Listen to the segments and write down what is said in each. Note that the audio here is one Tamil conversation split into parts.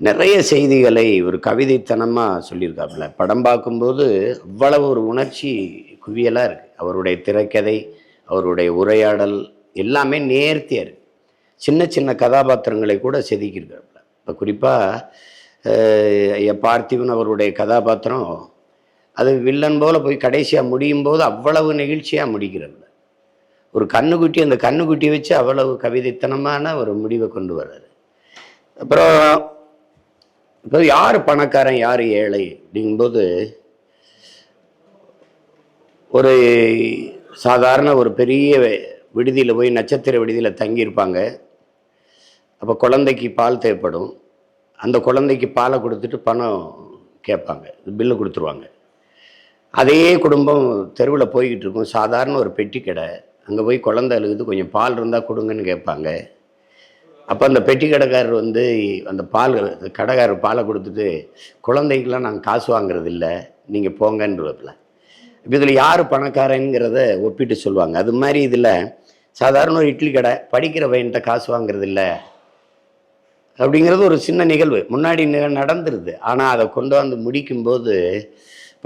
நிறைய செய்திகளை ஒரு கவிதைத்தனமாக சொல்லியிருக்காப்புல. படம் பார்க்கும்போது அவ்வளவு ஒரு உணர்ச்சி குவியலாக இருக்குது அவருடைய திரைக்கதை அவருடைய உரையாடல் எல்லாமே நேர்த்தியாக இருக்குது சின்ன சின்ன கதாபாத்திரங்களை கூட செதுக்கியிருக்காப்புல. இப்போ குறிப்பாக ஐயா பார்த்திபன் அவருடைய கதாபாத்திரம் அது வில்லன் போல் போய் கடைசியாக முடியும் போது அவ்வளவு நெகிழ்ச்சியாக முடிக்கிறாப்புல ஒரு கண்ணுக்குட்டி அந்த கண்ணுக்குட்டி வச்சு அவ்வளவு கவிதைத்தனமான ஒரு முடிவை கொண்டு வர்றாரு. அப்புறம் இப்போ யார் பணக்காரன் யார் ஏழை அப்படிங்கும்போது ஒரு சாதாரண ஒரு பெரிய விடுதியில் போய் நட்சத்திர விடுதியில் தங்கியிருப்பாங்க. அப்போ குழந்தைக்கு பால் தேவைப்படும். அந்த குழந்தைக்கு பாலை கொடுத்துட்டு பணம் கேட்பாங்க. பில்லு கொடுத்துருவாங்க. அதே குடும்பம் தெருவில் போய்கிட்டு இருக்கும். சாதாரண ஒரு பெட்டி கடை. அங்கே போய் குழந்தை அழுகுது. கொஞ்சம் பால் இருந்தால் கொடுங்கன்னு கேட்பாங்க. அப்போ அந்த பெட்டி கடைக்காரர் வந்து அந்த பால் கடைக்காரர் பாலை கொடுத்துட்டு குழந்தைக்கெலாம் நாங்கள் காசு வாங்குறது இல்லை நீங்கள் போங்கன்றதுல இப்போ இதில் யார் பணக்காரங்கிறத ஒப்பிட்டு சொல்லுவாங்க. அது மாதிரி இதில் சாதாரண ஒரு இட்லி கடை படிக்கிற பையன்கிட்ட காசு வாங்குறது இல்லை அப்படிங்கிறது ஒரு சின்ன நிகழ்வு. முன்னாடி நடந்துருது. ஆனால் அதை கொண்டு வந்து முடிக்கும்போது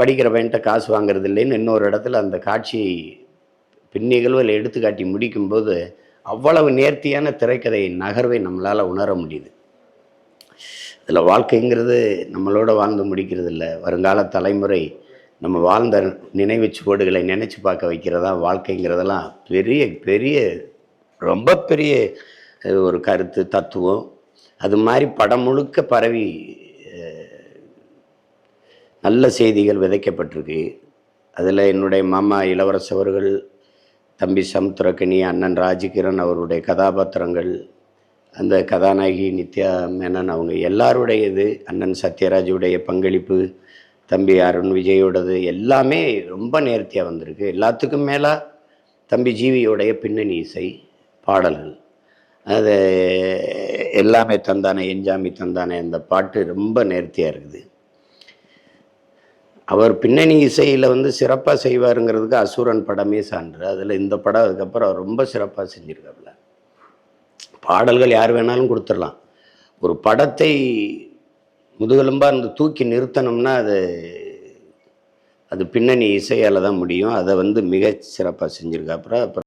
படிக்கிற பையன்கிட்ட காசு வாங்குறது இல்லைன்னு இன்னொரு இடத்துல அந்த காட்சி பின் நிகழ்வில் எடுத்துக்காட்டி முடிக்கும்போது அவ்வளவு நேர்த்தியான திரைக்கதை நகர்வை நம்மளால் உணர முடியுது. இதில் வாழ்க்கைங்கிறது நம்மளோட வாழ்ந்து முடிக்கிறது இல்லை வருங்கால தலைமுறை நம்ம வாழ்ந்த நினைவு சுவடுகளை நினச்சி பார்க்க வைக்கிறதா வாழ்க்கைங்கிறதெல்லாம் பெரிய பெரிய ரொம்ப பெரிய ஒரு கருத்து தத்துவம். அது மாதிரி படம் முழுக்க பரவி நல்ல செய்திகள் விதைக்கப்பட்டிருக்கு. அதில் என்னுடைய மாமா இளவரசவர்கள் தம்பி சமுத்திரக்கனி அண்ணன் ராஜகிரண் அவருடைய கதாபாத்திரங்கள் அந்த கதாநாயகி நித்யா மேனன் அவங்க எல்லாருடையது அண்ணன் சத்யராஜுடைய பங்களிப்பு தம்பி அருண் விஜயோடது எல்லாமே ரொம்ப நேர்த்தியாக வந்திருக்கு. எல்லாத்துக்கும் மேலே தம்பி ஜீவியோடைய பின்னணி இசை பாடல்கள். அது எல்லாமே தந்தானே எஞ்சாமி தந்தானே அந்த பாட்டு ரொம்ப நேர்த்தியாக இருக்குது. அவர் பின்னணி இசையில் வந்து சிறப்பாக செய்வாருங்கிறதுக்கு அசுரன் படமே சான்று. அதில் இந்த படம் அதுக்கப்புறம் அவர் ரொம்ப சிறப்பாக செஞ்சுருக்காப்புல. பாடல்கள் யார் வேணாலும் கொடுத்துடலாம். ஒரு படத்தை முதுகெலும்பாக இருந்து தூக்கி நிறுத்தணும்னா அது அது பின்னணி இசையால் தான் முடியும். அதை வந்து மிக சிறப்பாக செஞ்சுருக்காப்புல. அப்புறம்